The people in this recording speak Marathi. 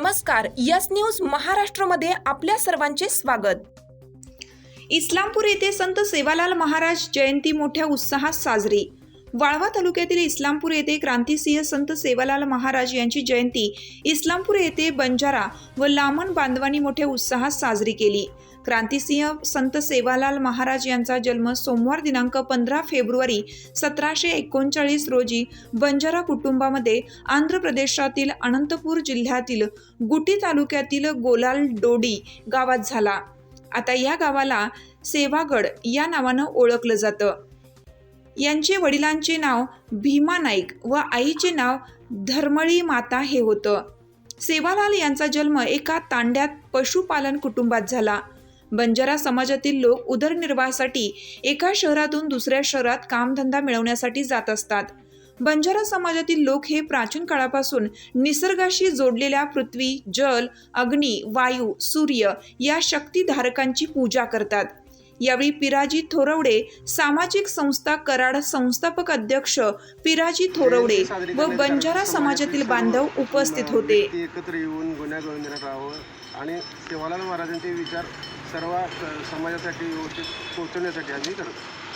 नमस्कार यस न्यूज महाराष्ट्रमध्ये आपल्या सर्वांचे स्वागत. इस्लामपूर येथे संत सेवालाल महाराज जयंती मोठ्या उत्साहात साजरी. वाळवा तालुक्यातील इस्लामपूर येथे क्रांतिसिंह संत सेवालाल महाराज यांची जयंती. इस्लामपूर येथे बंजारा व लामण बांधवांनी मोठ्या उत्साहात साजरी केली. क्रांतिसिंह संत सेवालाल महाराज यांचा जन्म सोमवार दिनांक पंधरा फेब्रुवारी सतराशे एकोणचाळीस रोजी बंजारा कुटुंबामध्ये आंध्र प्रदेशातील अनंतपूर जिल्ह्यातील गुटी तालुक्यातील गोलाल डोडी गावात झाला. आता या गावाला सेवागड या नावानं ओळखलं जातं. यांचे वडिलांचे नाव भीमा नाईक व आईचे नाव धर्मळी माता हे होतं. सेवालाल यांचा जन्म एका तांड्यात पशुपालन कुटुंबात झाला. बंजारा समाजातील लोक उदरनिर्वाहासाठी एका शहरातून दुसऱ्या शहरात कामधंदा मिळवण्यासाठी जात असतात. बंजारा समाजातील लोक हे प्राचीन काळापासून निसर्गाशी जोडलेल्या पृथ्वी जल अग्नी वायू सूर्य या शक्तिधारकांची पूजा करतात. यावेळी पिराजी थोरवडे सामाजिक संस्था कराड संस्थापक अध्यक्ष पिराजी थोरवडे व बंजारा समाजातील बांधव उपस्थित होते. एकत्र येऊन गोविंदनात राहावं आणि सेवालाल महाराजांचे विचार सर्व समाजासाठी व्यवस्थित पोहोचवण्यासाठी आम्ही करतो